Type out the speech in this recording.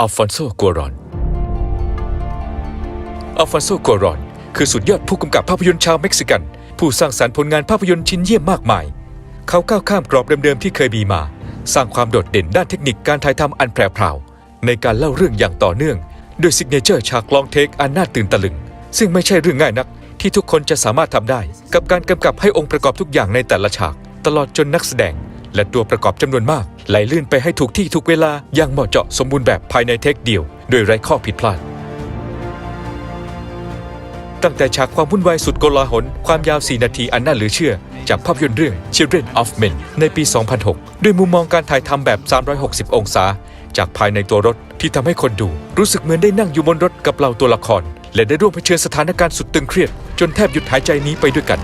อัลฟอนโซกัวรอน อัลฟอนโซกัวรอน คือสุดยอดผู้กำกับภาพยนตร์ชาวเม็กซิกัน ผู้สร้างสรรค์ผลงานภาพยนตร์ชิ้นเยี่ยมมากมาย เขาก้าวข้ามกรอบเดิมๆที่เคยมีมา สร้างความโดดเด่นด้านเทคนิคการถ่ายทำอันแพร่พราวในการเล่าเรื่องอย่างต่อเนื่องด้วยซิกเนเจอร์ฉากลองเทคอันน่าตื่นตะลึง ซึ่งไม่ใช่เรื่องง่ายนักที่ทุกคนจะสามารถทำได้ กับการกำกับให้องค์ประกอบทุกอย่างในแต่ละฉาก ตลอดจนนักแสดง และตัวประกอบจำนวนมาก ไหลลื่นไปให้ถูกที่ถูกเวลาอย่างเหมาะเจาะสมบูรณ์แบบภายในเทคเดียว โดยไร้ข้อผิดพลาด ตั้งแต่ฉากความวุ่นวายสุดโกลาหล ความยาว 4 นาทีอันน่าเหลือเชื่อ จากภาพยนตร์เรื่อง Children of Men ในปี 2006 ด้วยมุมมองการถ่ายทำแบบ 360 องศา จากภายในตัวรถที่ทำให้คนดู รู้สึกเหมือนได้นั่งอยู่บนรถกับเราตัวละคร และได้ร่วมเผชิญสถานการณ์สุดตึงเครียด จนแทบหยุดหายใจนี้ไปด้วยกัน